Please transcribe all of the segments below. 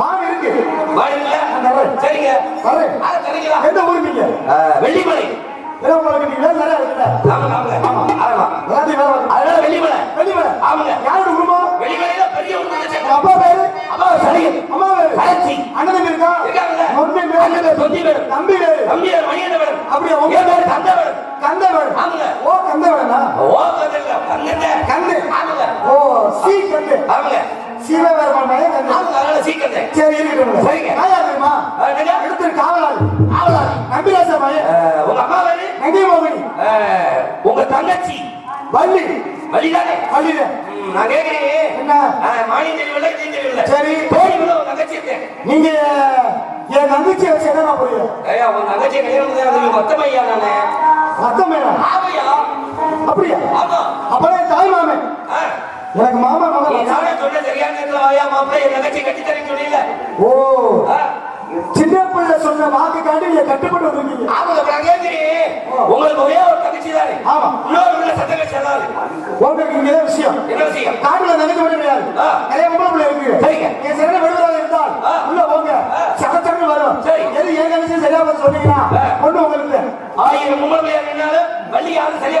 மாடு இருக்கு. சரிங்க? எந்த ஊருக்கு நீங்க வெள்ளிமலை. அப்பா பேரு? அப்பா சரிங்க அம்மா பேரு? அண்ணன் இருக்கா? அண்ணன் பேரு. தம்பி பேரு. தம்பியார் மணியண்டவன் அப்படியா? உங்க பேரு கந்தவன் கந்தவன் ஆமாங்க. ஓ கந்தவனா ஓ கந்தல்ல கந்து ஆமாங்க. ஓ சி கந்து ஆமாங்க. ஆமாங்க அதனால சீக்கிரம் சரி இருக்கட்டும் சரிங்க. நாயா தெரியுமா? எடுத்து காவலாளி. ஆவலாளி. நம்பிராச மகன் உங்க அம்மா வேறு நங்கை மோகினி உங்க தங்கச்சி? வள்ளி. வழிதானே வள்ளியில ம், நான் கேட்கிறேன் என்ன? மானியம் தெரியவில்லை தீன் தெரியவில்லை. சரி. தோழி தங்கச்சி இருக்கேன் நீங்க என் நம்பிக்கையை வச்சு என்ன புரியும் ஐயா உங்க தங்கச்சி கல்யாணம் பண்ணி மொத்தமையா நானு? ஆமையா? அப்படியா? அப்பதான் தாய் மாமன். ஆ, எனக்கு மாமா நீ மகன் சரியான வாயா மாப்பிள்ளை என் தங்கச்சி கட்டி தரேன்னு சொன்னீங்க ஓ சின்ன பிள்ளை சொன்ன வாக்கு காட்டி நீங்க கட்டுப்பட்டு வந்திருக்கீங்க. ஆமாங்க உங்களுக்கு ஒரே ஒரு தங்கச்சி தானே. ஆமா. இன்னொரு உள்ள சத்தங்கச்சி அதாவது உங்களுக்கு இங்க விஷயம். என்ன விஷயம்? காட்டுல நினைக்க மட்டும் கிடையாது. நிறைய பொம்பளை பிள்ளை இருக்கு. சரிங்க. நீங்க சரியான விடுதலாக இருந்தால். உள்ள போங்க. சடச்சடன்னு வரும். சரி. எது ஏன் விஷயம் சரியா பார்த்து சொன்னீங்கன்னா. ஒண்ணு உங்களுக்கு ஆயிரம் மும்மலை பிள்ளையா வள்ளி யாரும் சரியா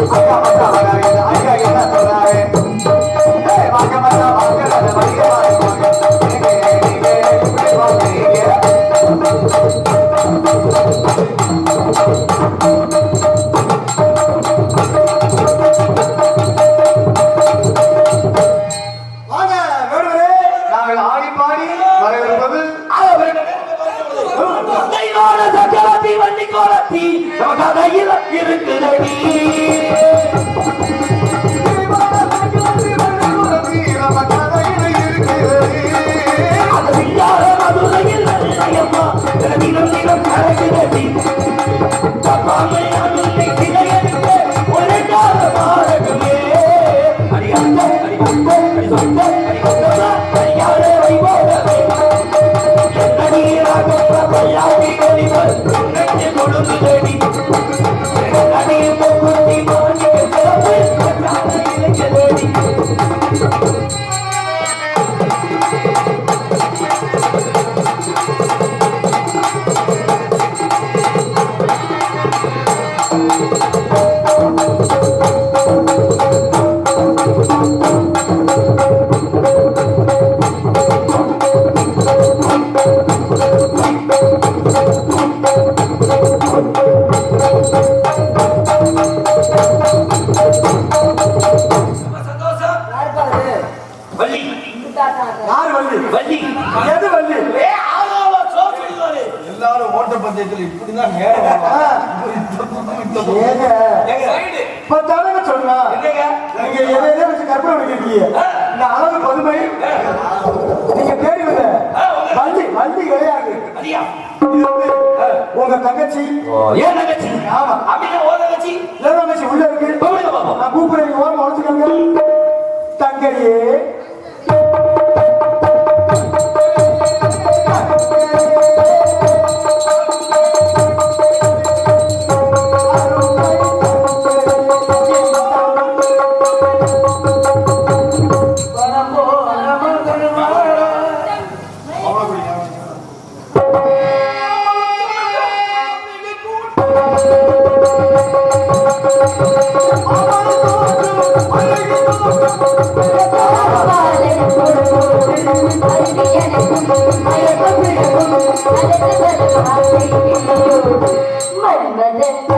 கொண்டு வந்து சரிங்க, வாங்க. பாப்போமா? வாங்க. சரியா வாங்க எல்லாரும் ஓட்ட பந்தயத்தில் இப்படிதான் நேரம் சொன்னா? என்னங்க? நீங்க எதை எதை வச்சு கற்பனை பண்ணிருக்கீங்க இந்த அளவு பதுமை. நீங்க தேடி வந்த வண்டி வண்டி கிடையாது. அதியா உங்க தங்கச்சி. ஏன் தங்கச்சி? ஆமா. அப்படின்னா ஓ தங்கச்சி? தங்கச்சி உள்ள இருக்கு. நான் கூப்பிடுறேன் ஓரமா உழைச்சுக்கோங்க தங்கையே మన్మదత్త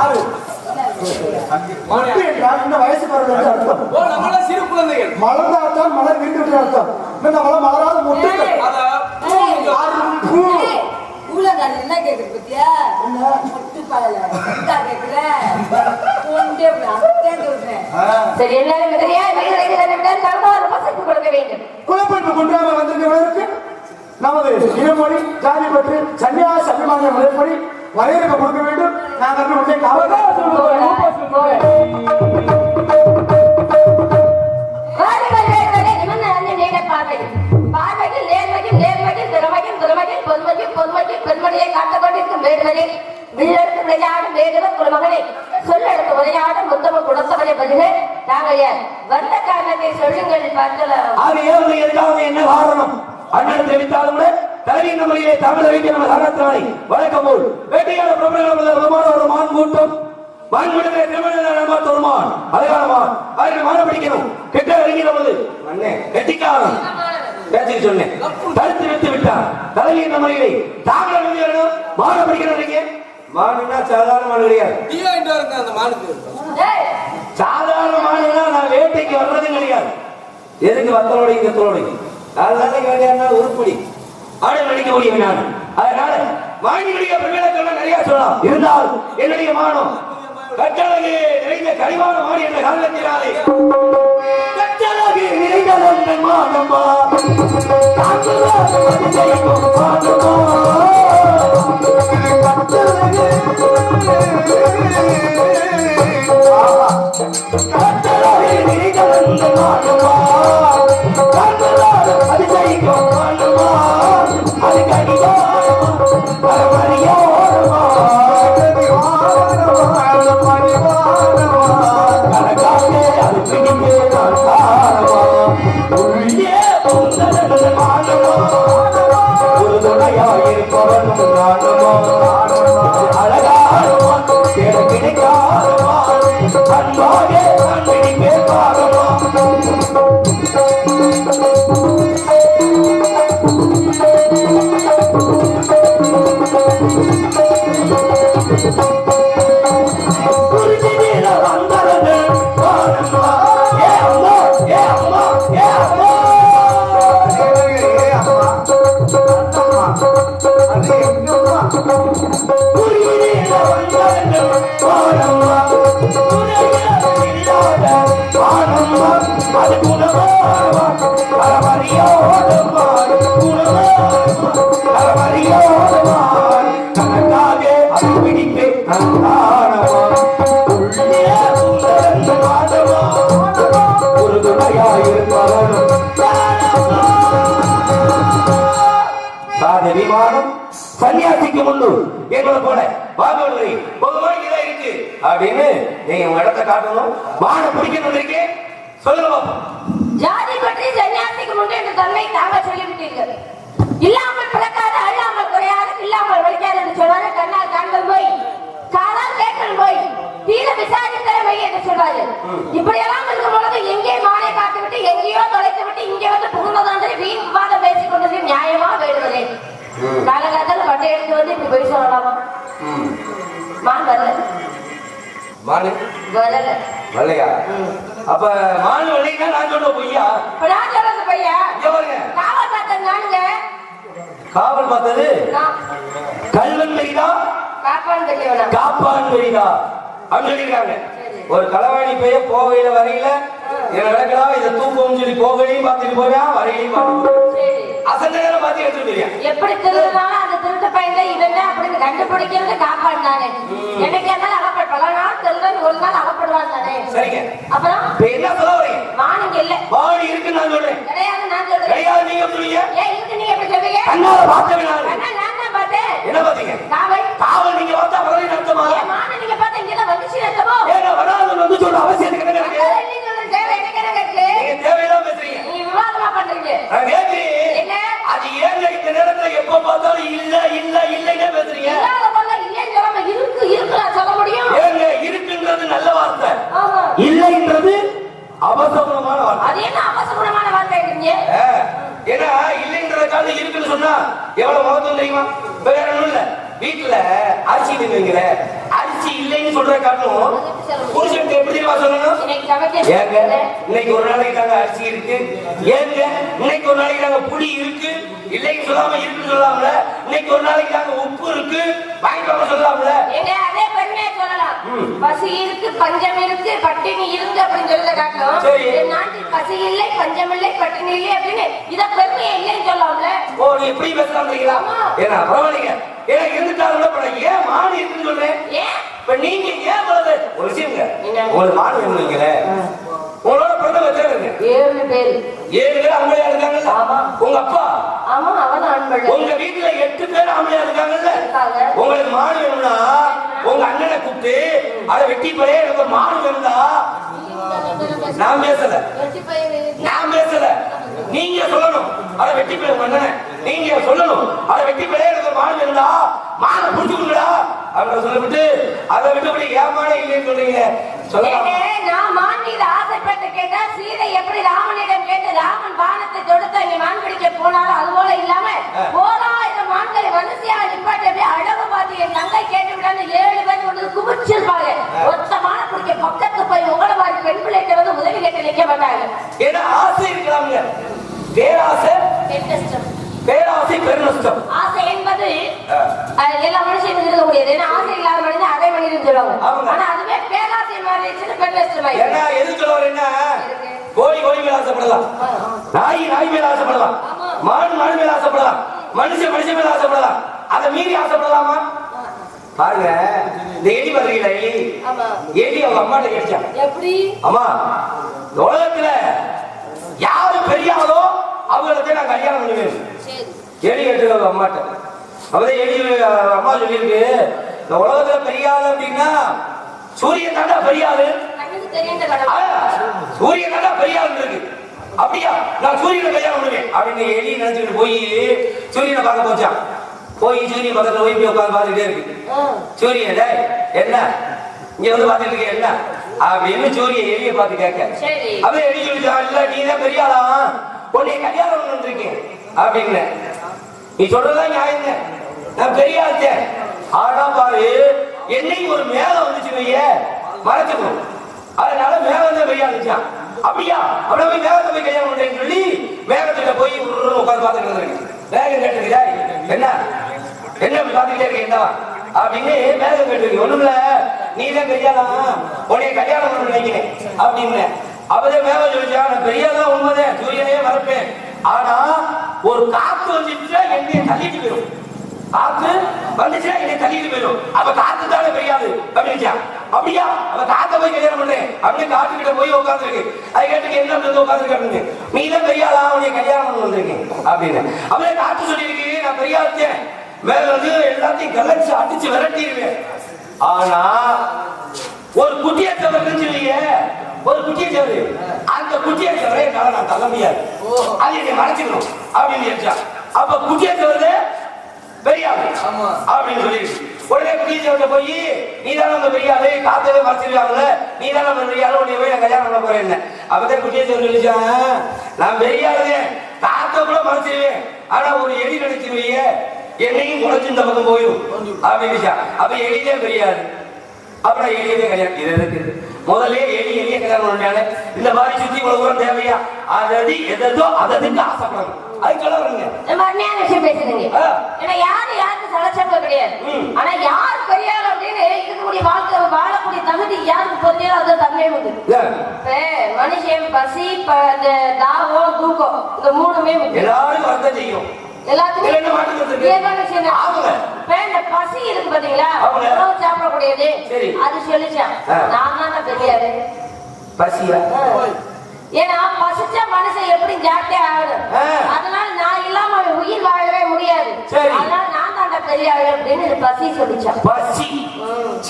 ஆறு. மட்டு என்றால் இந்த வயசு பருவம் என்று அர்த்தம். சிறு குழந்தைகள். மலர்ந்தால்தான் மலர் விரிந்து விட்டு அர்த்தம். இந்த மலர் மலராத அத பூ என்ன கேக்குது பத்தியா? முட்டு பழல கேக்குற. கொண்டே சரி எல்லாரும் கொடுக்க வேண்டும். குலப்பண்பு குன்றாமல் வந்திருக்கிறவர்களுக்கு நமது இனமொழி ஜாதி பற்று சன்னியாச அபிமான முறைப்படி வரையறுக்க கொடுக்க வேண்டும். நாங்கள் நீண்ட பார்வை. பார்வையில் நேர்மையும் நேர்மையும் திறமையும் திறமையும் பொன்மையும் பொன்மையும் பெண்மணியை காத்துக் கொண்டிருக்கும் வேடுவரே வில்லெடுத்து விளையாடும் வேடுவர் குலமகனே சொல்லெடுத்து உரையாடும் முத்தம குடத்தவனை பதிலே நாங்கள் வந்த காரணத்தை சொல்லுங்கள் பார்க்கலாம். எதுக்காக என்ன காரணம் அண்ணன் தெரிவித்தாலும் கூட தலைவியின் முறையிலே தமிழ் வைக்க நம்ம சரணத்தினாலே வழக்கம் போல் வேட்டையாட ஒரு மான் கூட்டம் மான் விடுதலை திருமண தோறுமான் அழகானமான் அவர்கள் மான பிடிக்கணும். கெட்ட இறங்கி நமது அண்ணே கெட்டிக்காரன். பேச்சு சொன்னேன். தடுத்து வைத்து விட்டார். தலைவியின் முறையிலே தாங்கள் வந்து வரணும் மான பிடிக்கணும் மானுன்னா சாதாரண மான் கிடையாது. அந்த மானுக்கு? சாதாரண மாடுனா நான் வேட்டைக்கு வர்றதும் கிடையாது. எதுக்கு வத்தலோட கத்தலோட அதனால வேட்டையாடினா உருப்படி. ஆடு அடிக்கக்கூடிய நான். அதனால வாங்கி நடிக்க நிறைய சொல்லலாம். இருந்தால் என்னுடைய மானம் கட்டழகு நிறைந்த கரிவான மாடி என்ற காரணத்தினாலே. கட்டழகு நிறைந்த நந்தன் மானம்மா கட்டழகு நிறைந்த நந்தன் மானம்மா சன்னியாசிக்கு முன்பு. எங்களை போல வாங்கவில்லை இருக்கு அப்படின்னு நீங்க இடத்தை காட்டணும். வானம் பிடிக்கணும் இருக்கேன் சொல்லுங்க. ஜாதி பற்றி சன்னியாசிக்கு முன்பு என்ற தன்மை தாங்கள் சொல்லிவிட்டீர்கள் இல்லாமல் பிறக்காத அல்லாமல் குறையாது இல்லாமல் வலிக்காது என்று சொல்வாரு கண்ணால் காண்கள் போய் காலால் கேட்கள் போய் தீர விசாரித்தர மை என்று சொல்வாரு இப்படியெல்லாம் இருக்கும் பொழுது எங்கே மாலை காத்து விட்டு எங்கேயோ தொலைத்து விட்டு இங்கே வந்து புகுந்ததான் வீண் விவாதம் பேசிக் கொண்டது நியாயம் ம். காலகாலத்துல பட்டை எடுத்து வந்து இப்படி போய் சொல்லலாமா. மான் வரல. மானு? வரல. வரலையா அப்ப மானு வரலைன்னா நான் சொல்ற பொய்யா? நான் சொல்றது பாருங்க. காவல் பார்த்தது நானுங்க காவல் பார்த்தது? கல்வன் பெரிதா காப்பான்னு தெரியவனா காப்பான் பெரிதா அப்படின்னு சொல்லியிருக்காங்க. ஒரு களவாணி பைய போகையில வரையில இதை தூக்கம்னு சொல்லி போகையிலையும் பார்த்துட்டு போவேன் வரையிலையும் பார்த்துட்டு நேரம் பார்த்து எடுத்துட்டு போயிருக்கேன் எப்படி திருடுனாலும் அந்த திருட்டு பையன் இவன் அப்படின்னு கண்டுபிடிக்கிறது காப்பான் தானே எனக்கு என்ன அகப்பட பல நாள் திருடன் ஒரு நாள் அகப்படுவான் தானே. சரிங்க. அப்புறம்? என்ன சொல்ல வரீங்க? மானிங்க இல்ல. வாடி இருக்குன்னு நான் சொல்றேன். கிடையாது நான் சொல்றேன். கிடையாது நீங்க சொல்லுவீங்க ஏன் இருக்கு நீங்க எப்படி சொல்றீங்க? கண்ணால பார்த்தவன் நானு. அண்ணா, நான் தான் பார்த்தேன். என்ன பாத்தீங்க காவல். காவல் நீங்க பார்த்தா நடத்துமா ஏன் மான நீங்க பார்த்தா இங்க தான் வந்துச்சு நடத்தமோ ஏங்க வராதுன்னு வந்து சொல்ற அவசியத்துக்கு என்ன இருக்கு அதான் நீங்க சொல்ற தேவை எனக்கு என்ன இருக்கு நீங்க தேவையெல்லாம் பேசுறீங்க நீ விவாதமா பண்றீங்க நான் கேட்கிறேன் என்ன அது ஏங்க இந்த நேரத்துல எப்ப பார்த்தாலும் இல்ல இல்ல இல்லைன்னே பேசுறீங்க இல்லாத பொருளை இல்லைன்னு சொல்லாம இருக்கு இருக்கு நான் சொல்ல முடியும் ஏங்க இருக்குன்றது நல்ல வார்த்தை ஆமா இல்லைன்றது அபசகுணமான வார்த்தை அது என்ன அவசரமான வார்த்தை இருக்கீங்க ஆ, ஏன்னா இல்லைன்றத காலம் இருக்குன்னு சொன்னா எவ்வளவு மகத்துவம் தெரியுமா வேற ஒண்ணும் இல்ல வீட்டுல அரிசி இல்லைங்கிற அரிசி காரணம் புருஷன் எப்படி சொல்லணும்? ஏங்க இன்னைக்கு ஒரு நாளைக்கு நாங்க அரிசி இருக்கு. ஏங்க இன்னைக்கு ஒரு நாளைக்கு நாங்க புளி இருக்கு. இல்லைன்னு சொல்லாம இருக்குன்னு சொல்லாமல இன்னைக்கு ஒரு நாளைக்கு நாங்க உப்பு இருக்கு. வாங்கிட்டு வாங்க சொல்லாமல. அதே பெருமையா சொல்லலாம். பசி இருக்கு பஞ்சம் இருக்கு பட்டினி இருக்கு அப்படின்னு. என் நாட்டில் பசி இல்லை பஞ்சம் இல்லை பட்டினி இல்லை அப்படின்னு இத பெருமையா இல்லைன்னு சொல்லலாம்ல ஓ நீ எப்படி ஆமா. ஏன்னா பரவாயில்லைங்க. ஏன்னா இருந்துட்டாலும் ஏன் மாடு இருக்குன்னு சொல்றேன் ஏன்? இப்ப நீங்க ஏன் வளர்ந்து ஒரு? உங்களுக்கு மாடு வேணுங்களே உங்களோட பிறந்த வச்சிருங்க ஏழு பேர். ஏழு பேர் இருக்காங்கல்ல? ஆமா. உங்க அப்பா? உங்க வீட்டுல எட்டு பேர் ஆம்பளையா இருக்காங்கல்ல? இருக்காங்க. உங்களுக்கு மாடு வேணும்னா உங்க அண்ணனை கூப்பிட்டு அதை வெட்டி போய் எனக்கு மாடு வேணும்னா நான் பேசல. நான் பேசல. நீங்க சொல்லணும். அதை வெட்டி போய் உங்க அண்ணனை. நீங்க சொல்லணும். அதை வெட்டி போய் எனக்கு மாடு வேணும்டா. மாடை புடிச்சுக்கணும்டா அப்படின்னு சொல்லிவிட்டு அதை விட்டுபடி ஏமாடே இல்லைன்னு சொல்றீங்க நான் மான் மீது ஆசைப்பட்டு கேட்டா சீதை எப்படி ராமனிடம் கேட்டு ராமன் பானத்தை தொடுத்து அங்கே மான் பிடிக்க போனாலும் அது போல இல்லாம போராயிரம் மான்களை வரிசையாக நிப்பாட்டி அப்படியே அழகு பார்த்து என் தங்கை கேட்டு விடான்னு ஏழு பேர் கொண்டு வந்து குவிச்சிருப்பாங்க ஒத்த மான பிடிக்க பக்கத்து போய் உங்களை மாதிரி பெண் பிள்ளைகிட்ட வந்து உதவி கேட்டு நிக்க மாட்டாங்க ஏன்னா ஆசை இருக்கலாம்ங்க பேராசை கெட்டஸ்டம். பேராசை பெருநஷ்டம் ஆசை என்பது அஹ், எல்லா மனுஷனுக்கும் இருக்க முடியாது ஏன்னா ஆசை இல்லாத மனிதன் அதே மனிதன் சொல்லுவாங்க ஆமாங்க. ஆனா அதுவே பேராசை மாதிரி இருந்துச்சுன்னா பெண் நஷ்டமாயிடும் ஏன்னா எது சொல்ல வரேன்னா கோழி கோழி மேல ஆசைப்படலாம். நாய் நாய் மேல ஆசைப்படலாம். மான் மான் மேல ஆசைப்படலாம். மனுஷன் மனுஷன் மேல ஆசைப்படலாம். அதை மீறி ஆசைப்படலாமா? பாருங்க இந்த எலி பாருங்களா எலி எலி அவங்க அம்மாட்ட கிடைச்சான் எப்படி? அம்மா இந்த உலகத்துல யாரு பெரிய ஆளோ அவங்களுக்கு நான் கல்யாணம் பண்ணுவேன். எலி கேட்டு அவங்க அம்மாட்ட. அப்பதான் எலி அம்மா சொல்லியிருக்கு இந்த உலகத்துல பெரிய ஆளு அப்படின்னா சூரியன் தாண்டா பெரிய ஆளு சூரியன் தாண்டா பெரிய ஆளு இருக்கு. அப்படியா? நான் சூரியனை கல்யாணம் பண்ணுவேன் அப்படின்னு எலி நினைச்சுக்கிட்டு போய் சூரியனை பார்க்க போச்சான் போய் சூரியன் பக்கத்துல போய் போய் உட்காந்து பார்த்துட்டே இருக்கு. சூரியன் டேய், என்ன? இங்க வந்து பார்த்துட்டு இருக்க என்ன? அப்படின்னு சூரியன் எலியை பார்த்து கேட்க. அவன் எலி சொல்லிட்டான் இல்ல நீ தான் பெரிய ஆளா? உன்னை கல்யாணம் பண்ண வந்திருக்கேன். அப்படின்னு. நீ சொல்றதா நியாயங்க நான் பெரிய ஆச்சேன் ஆனா பாரு என்னைக்கு ஒரு மேகம் வந்துச்சு வைய மறைச்சுக்கணும் அதனால மேகம் தான் பெரிய ஆளுச்சான். அப்படியா? அப்படியே போய் மேகத்தை போய் கல்யாணம் பண்றேன்னு சொல்லி வேகத்துல போய் உட்காந்து பார்த்துட்டு இருக்கு மேகம் கேட்டுருக்கா என்ன? என்ன இப்படி பார்த்துக்கிட்டே இருக்கேன் என்னவா அப்படின்னு மேகம் கேட்டுருக்கு. ஒண்ணுமில்ல. நீ தான் கல்யாணம் உடைய கல்யாணம் பண்ண நினைக்கிறேன் அப்படின்னு. அவதே வேகம் சொல்லிச்சா நான் பெரியதான் உண்மைதான். சூரியனையே மறப்பேன். ஆனா ஒரு காத்து வந்துச்சுன்னா என்னைய தள்ளிட்டு போயிடும் காத்து வந்துச்சுன்னா என்னை தள்ளிட்டு போயிடும். அப்ப காத்து தானே பெரியாது அப்படின்னுச்சா அப்படியா? அவ காத்த போய் கல்யாணம் பண்றேன். அப்படின்னு காத்து கிட்ட போய் உட்காந்துருக்கு அது கேட்டுக்கு என்ன வந்து உட்காந்துருக்கு அப்படின்னு? நீ தான் பெரியாளா உன்னை கல்யாணம் பண்ண வந்திருக்கேன். அப்படின்னு. அவளே காத்து சொல்லியிருக்கு. நான் பெரியா வச்சேன் மேல வந்து எல்லாத்தையும் கலைச்சு அடிச்சு விரட்டிடுவேன். ஆனா ஒரு குட்டியை தவிர சொல்லிய. ஒரு குட்டியை தவிர அந்த குட்டியை தவிர என்னால நான் தள்ள முடியாது. அது என்னை மறைச்சுக்கணும். அப்படின்னு அப்ப குட்டியை தவிர பெரியாள். அப்படின்னு சொல்லி உடனே தவிர போய் நீ தானே அந்த பெரியாளு காத்தவே மறைச்சிருக்காங்கல்ல நீ தானே அந்த பெரியாளு உன்னை போய் நான் கல்யாணம் பண்ண போறேன் அப்பதான் குட்டியை சொல்லிச்சான் நான் பெரியாளுங்க காத்த கூட மறைச்சிருவேன். ஆனா ஒரு எலி நினைச்சிருவீங்க என்னையும் குறைச்சு இந்த பக்கம் போயிடும் அப்படின்னு அப்ப எலியே தெரியாது அப்புறம் எலியவே கிடையாது இது இருக்குது முதல்ல எலி எலிய பண்ணாலே இந்த மாதிரி சுத்தி இவ்வளவு தூரம் தேவையா? அதது எதோ அததுக்கு ஆசைப்படணும் நம்ம அருமையான விஷயம் பேசுறீங்க. ஏன்னா யாரு யாருக்கு கிடையாது. ம். ஆனா யார் பெரியார் அப்படின்னு இருக்கக்கூடிய வாழ்க்கை வாழக்கூடிய தகுதி யாருக்கு பொருந்தியோ அது தன்மை உண்டு. மனுஷன் பசி தாகம் தூக்கம் இந்த மூணுமே எல்லாரும் வருத்தம் செய்யும். எல்லாத்துக்கும் பசி இருக்கு பாத்தீங்களா. உணவு சாப்பிடக்கூடியது. அது சொல்லிச்சான். நான் தான் பெரியாரு. பசியா? ஏன்னா பசிச்சா மனுஷன் எப்படி ஜாக்கிரதையா ஆகணும். அதனால நான் இல்லாம உயிர் வாழவே முடியாது. சரி. அதனால நான் தாண்டா பெரியாரு அப்படின்னு இது பசி சொல்லிச்சான் பசி.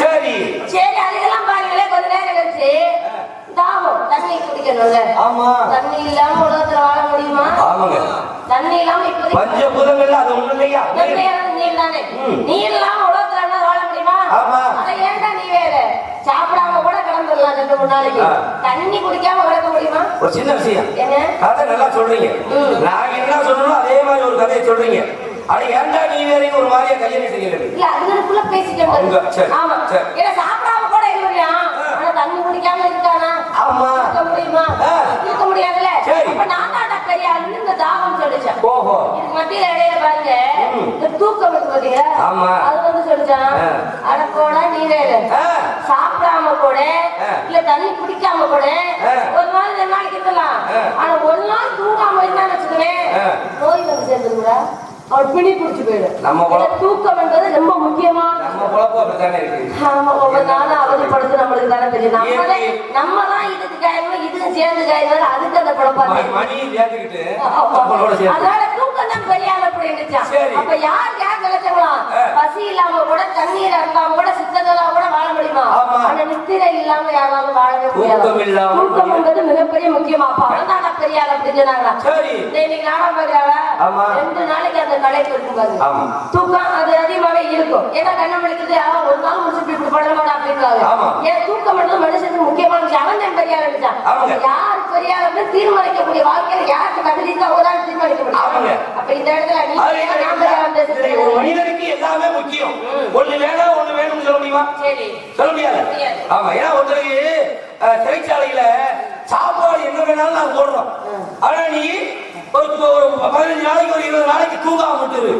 சரி. சரி அதுக்கெல்லாம் பாருங்களே கொஞ்ச நேரம் கழிச்சு. தாகம் தண்ணி குடிக்கணும்ல. ஆமா. தண்ணி இல்லாம உலகத்துல வாழ முடியுமா? ஆமாங்க. பஞ்சபூதங்கள்ல அது ஒண்ணு இல்லையா? நீர் தானே. நீர் இல்லாம உலகத்துல வாழ முடியுமா? ஆமா. அட ஏன்டா நீ வேற? சாப்பிடாம கூட கிடந்துடலாம் ரெண்டு மூணு நாளைக்கு. தண்ணி குடிக்காம கிடக்க முடியுமா? ஒரு சின்ன விஷயம். கதை நல்லா சொல்றீங்க. நான் என்ன சொல்லணும் அதே மாதிரி ஒரு கதையை சொல்றீங்க. அது ஏன்டா நீ வேறையும் ஒரு மாதிரியா கையெழுத்தீங்க இல்ல அதுக்குள்ள பேசிட்டேன் ஆமா. சரி. ஏன்னா சாப்பிடாம கூட இருக்கியா ஆனா தண்ணி குடிக்காம இருக்கானா? ஆமா. முடியுமா ஆ. இருக்க முடியாதுல்ல சரி. அப்ப நான் தான் பெரிய ஆளுன்னு இந்த தாகம் சொல்லிச்சேன் ஓஹோ இதுக்கு மத்தியில இடையில தூக்கம் பாத்தீங்களா ஆமா. அது வந்து சொல்லிச்சான் ஆ. அட போடா நீ வேறு ஆ, சாப்பிடாம கூட. இல்ல தண்ணி குடிக்காம கூட. ஒரு நாள் ரெண்டு நாளைக்கு இருக்கலாம். ஆனா ஒரு நாள் தூங்காம இருந்தான்னு வச்சுக்கோங்களேன் ஆ. நோய் வந்து சேர்ந்துருங்களா அவள் பிடி பிடிச்சு போயிடும் நம்ம தூக்கம் என்பது ரொம்ப முக்கியமான நம்ம குழப்பம் அப்படித்தானே இருக்கு ஆமா ஒவ்வொரு அவதிப்படுத்து தானே தெரியும் நம்ம தான் இதுக்கு காயணும் இதுக்கும் சேர்ந்து காயணும் அதுக்கு அந்த குழப்பம் ம- மணியை சேர்த்துக்கிட்டு அதனால தூக்கம் தான் பெரிய ஆள் அப்படின்னுச்சான் சரி. அப்ப யார் பசி இல்லாம கூட தண்ணீர் இல்லாம கூட சித்ததெல்லாம் கூட வாழ முடியுமா. ஆனா நித்திரை இல்லாம யாராலும் வாழவே முடியாது? தூக்கம் என்பது மிகப்பெரிய முக்கியமா அப்ப அவன் தான் பெரிய ஆள் இன்னைக்கு நாடகம். ரெண்டு நாளைக்கு அந்த கலைப்பு இருக்கும் பாருங்க தூக்கம் அது அதிகமாவே இருக்கும். ஏன்னா கண்ண மணிக்குது அவன் ஒரு நாள் முடிச்சுட்டு இப்படி பண்ண மாட்டா அப்படின்றாங்க ஆமா. ஏன் தூக்கம் என்பது மனுஷனுக்கு முக்கியமான விஷயம். அவன் தான் பெரிய ஆள். யார் பெரிய ஆள் தீர்மானிக்கக்கூடிய வாழ்க்கையில யாருக்கு இருக்கோ அவங்க தான் தீர்மானிக்க. முடியும்? ஒரு. மனிதனுக்கு எல்லாமே முக்கியம் ஒண்ணு வேணும் ஒண்ணு வேணும்னு சொல்ல முடியுமா சொல்ல முடியாது. ஆமா ஏன்னா ஒருத்தருக்கு சிறைச்சாலையில சாப்பாடு என்ன வேணாலும் நான் போடுறோம். ஆனா நீ ஒரு பதினஞ்சு நாளைக்கு ஒரு இருபது நாளைக்கு தூங்காம விட்டுரு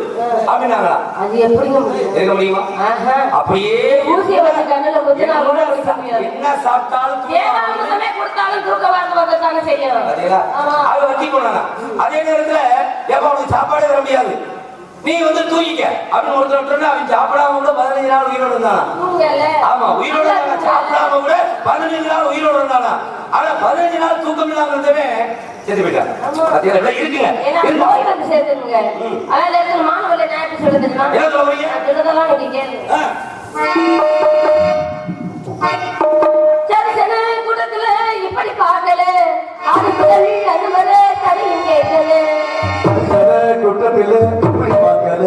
அப்படின்னாங்களா? அது எப்படிங்க முடியும்? இருக்க முடியுமா? ஆஹா. அப்படியே ஊசியை வச்சு கண்ணுல கூட என்ன சாப்பிட்டாலும் கொடுத்தாலும் தூக்க வரது வரதானே அது வத்தி போனாங்க. அதே நேரத்துல ஏப்பா உனக்கு சாப்பாடே வர முடியாது. நீ வந்து தூங்கிக்க. அப்படின்னு ஒருத்தர் விட்டோன்னா அவன் சாப்பிடாம கூட பதினஞ்சு நாள் உயிரோடு இருந்தானா? ஆமா உயிரோட சாப்பிடாம கூட பதினஞ்சு நாள் உயிரோட இருந்தானா? ஆனா பதினஞ்சு நாள் தூக்கம் இல்லாம இருந்தவே செத்து? இதெல்லாம் இருக்குங்க. என்ன சொல்ல கூட்டத்துல இப்படி பார்க்கல. குற்றத்தில் இப்படி பார்க்கல.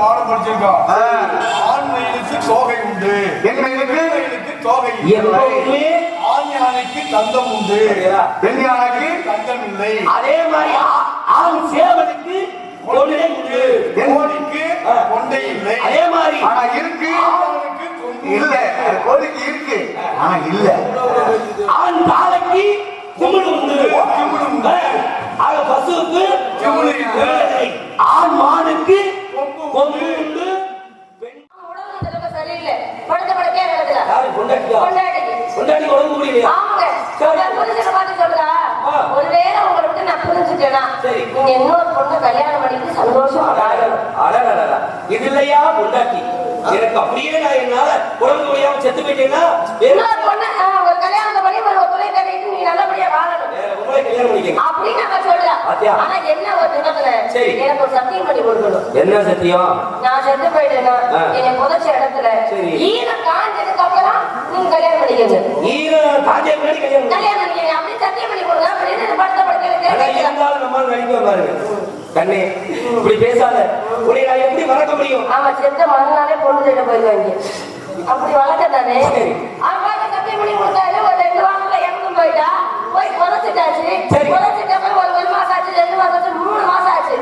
பாடம் படிச்சிருக்கோம் ஆண் மயிலுக்கு தோகை உண்டு. மயிலுக்கு தோகை எப்பவுமே ஆண் யானைக்கு தந்தம் உண்டு. பெண் யானைக்கு தந்தம் இல்லை. அதே மாதிரி ஆண் சேவலுக்கு கொண்டை உண்டு. கோழிக்கு கொண்டை இல்லை. அதே மாதிரி. ஆனா இருக்கு. இல்ல கோழிக்கு இருக்கு. ஆனா இல்ல. ஆண் காளைக்கு கும்பிடு உண்டு. கும்பிடு உண்டு. ஆக பசுவுக்கு கும்பிடு. ஆண் மானுக்கு கொம்பு உண்டு. ஒருவேளை உங்களை விட்டு நான் புரிஞ்சுட்டேனா சரி. நீங்க இன்னொரு பொண்ணு கல்யாணம் பண்ணிட்டு சந்தோஷமா வாழணும். அடடடடா. இது இல்லையா பொண்டாட்டி எனக்கு அப்படியே நான் என்னால உடம்பு முடியாம செத்து போயிட்டேன்னா கல்யாணத்தை பண்ணி ஒரு துணை கட்டிட்டு நீ நல்லபடியா வாழணும் உங்களை கல்யாணம் பண்ணிக்கங்க அப்படின்னு நான் சொல்றேன்? ஆனா என்ன ஒரு தினத்துல சரி. எனக்கு ஒரு சத்தியம் பண்ணி கொடுக்கணும் என்ன சத்தியம் நான் செத்து போயிட்டேன்னா. என்னை புதைச்ச இடத்துல. ஈரம் காஞ்சதுக்கு அப்புறம் நீங்க கல்யாணம் பண்ணிக்கங்க ஈர காஞ்ச முன்னாடி கல்யாணம். கல்யாணம் பண்ணிக்கங்க அப்படி சத்தியம் பண்ணி கொடுங்க அப்படின்னு படுத்த படுக்க இருந்தாலும் நம்மால நடிக்க பாருங்க கண்ணே இப்படி பேசாத உன்னை நான் எப்படி மறக்க முடியும் ஆமா செத்த மறுநாளே பொண்ணு தேட போயிருவாங்க அப்படி வளர்க்கத்தானே சரி. அம்மாக்கு சத்தியம் பண்ணி கொடுத்தாரு ஒரு ரெண்டு வாரத்துல இறந்து போயிட்டா போய். புதைச்சிட்ட அப்புறம் ஒரு ஒரு மாசம் ஆச்சு ரெண்டு மாசம் ஆச்சு மூணு மாசம் ஆச்சு.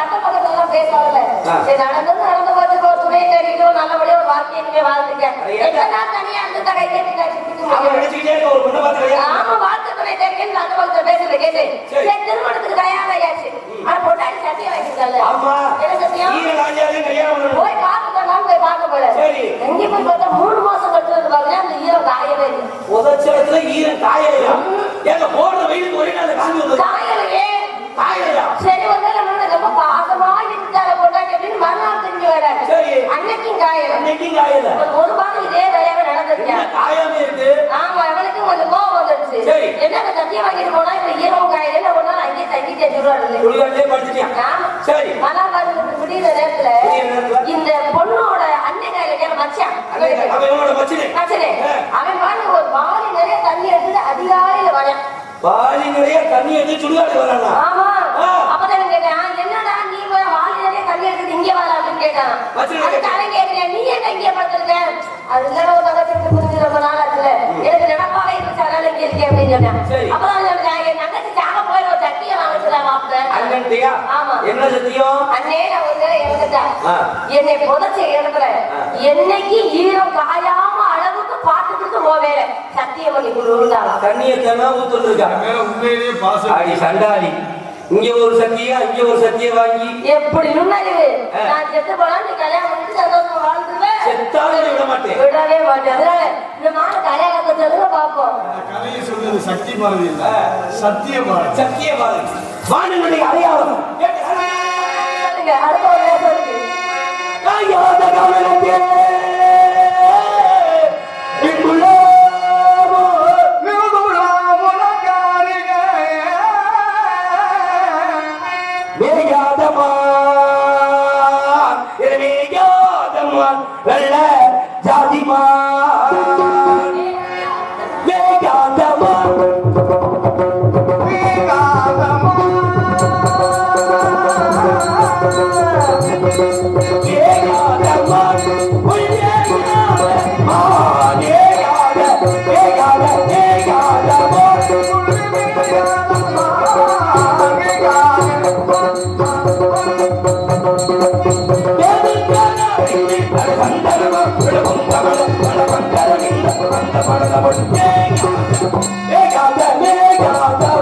அத்தை பக்கத்துல பேசாதல ஆ. சரி நடந்தது நடந்து போச்சு ஒரு துணை தேடிட்டு நல்லபடியா ஒரு வாழ்க்கையை இனிமே வாழ்ந்துட்டேன் அது ஏன்? எத்தனை நாள் தனியா இருந்து தகை கேட்டு கட்டிட்டு அவன் முடியும். நினைச்சுக்கிட்டே இருக்க ஒரு பொண்ணை பார்த்து கல்யாணம் ஆமா வாழ்க்கை துணை தேடின்னு அந்த பக்கத்துல பேசுறது கேட்டு சரி. சரி திருமணத்துக்கு தயாராயாச்சு ஆனா பொண்டாடி சத்தியம் வாங்கிட்டாங்க ஆமா என்ன சத்தியம் ஈர காஞ்சாலே கல்யாணம் பண்ணணும் போய் பார்த்துக்கலாம் போய் பார்க்க போல சரி. எங்க போய் பார்த்தா மூணு மாசம் கழிச்சு வந்து பாருங்க அந்த ஈரம் காயவே இல்லை புதைச்சலத்துல ஈரம் காயலையா? ஏங்க போடுற வெயிலுக்கு ஒரே நாள் காஞ்சி வந்தது. காயலையே? காயலையா? சரி வந்து நம்ம ரொம்ப பாசமா இருந்தால போட்டாங்க அப்படின்னு மறுநாள் தெரிஞ்சு வராது. சரி. அன்னைக்கும் காயல. அன்னைக்கும் காயல. ஒரு மாதம் இதே வேலையாக என்ன காயாம இருக்கு? ஆமா அவனுக்கு கொஞ்சம் கோவம் வந்துருச்சு. சரி. என்ன சத்தியம் வாங்கிட்டு போனா இப்ப ஈரம் காயல ஒரு நாள் அங்கேயே தங்கிட்டே படிச்சுட்டியா? ஆமா. சரி. மழை வருது விடியிற நேரத்துல? இந்த கையில மச்சான் அவன் இவனோட மச்சினே? மச்சனே, ஆ. அவன் பாருங்க ஒரு பாலி நிறைய தண்ணி எடுத்துட்டு அதிகாலையில வரேன். பாலி நிறைய தண்ணி எடுத்து சுடுகாடு வரானா? ஆமா. அப்பதான் கேட்டான் என்னடா நீ போய் நிறைய தண்ணி எடுத்துட்டு இங்க வர அப்படின்னு கேட்டான். அதுக்கு அவன் கேட்கிறேன் நீ ஏன் இங்க படுத்திருக்க? அது இல்லடா ஒரு விட்டு புரிஞ்சு ரொம்ப நாள் ஆச்சுல. எனக்கு நினப்பாக இருந்துச்சு அதனால இங்க இருக்கேன் அப்படின்னு சொன்னேன். என் ஒரு அண்ணன்ட்டியா? ஆமா. என்ன சத்தியம்? அண்ணே நான் ஒரு இறந்துட்டேன். என்னை புதைச்ச ஆ. என்னைக்கு ஈரம் காயாம அளவுக்கு பார்த்துக்கிட்டு போவேன் சத்தியம் பண்ணி கொடுத்தாளா தண்ணியை தானே ஊத்துட்டு இருக்கா மேல உண்மையிலேயே பாசம் அடி சண்டாளி. இங்க ஒரு சத்தியா இங்க ஒரு சத்திய வாங்கி. எப்படி. நான் செத்து போனா நீ கல்யாணம் பண்ணிட்டு சந்தோஷமா வாழ்ந்துருவேன். செத்தாலும் விட மாட்டேன். விடவே மாட்டேன். அதனால இந்த மாதிரி கல்யாணத்தை சொல்லுங்க பார்ப்போம் கதையை சொல்றது சக்தி பாரதி இல்ல சத்திய பாரு வானனுடைய அடையாளம். சொல்லுங்க சாயாத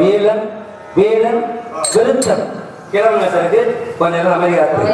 வேலன் வேலன் விருத்தம் கிளம்புங்க சார் இது. கொஞ்ச நேரம் அமைதியா இருக்கு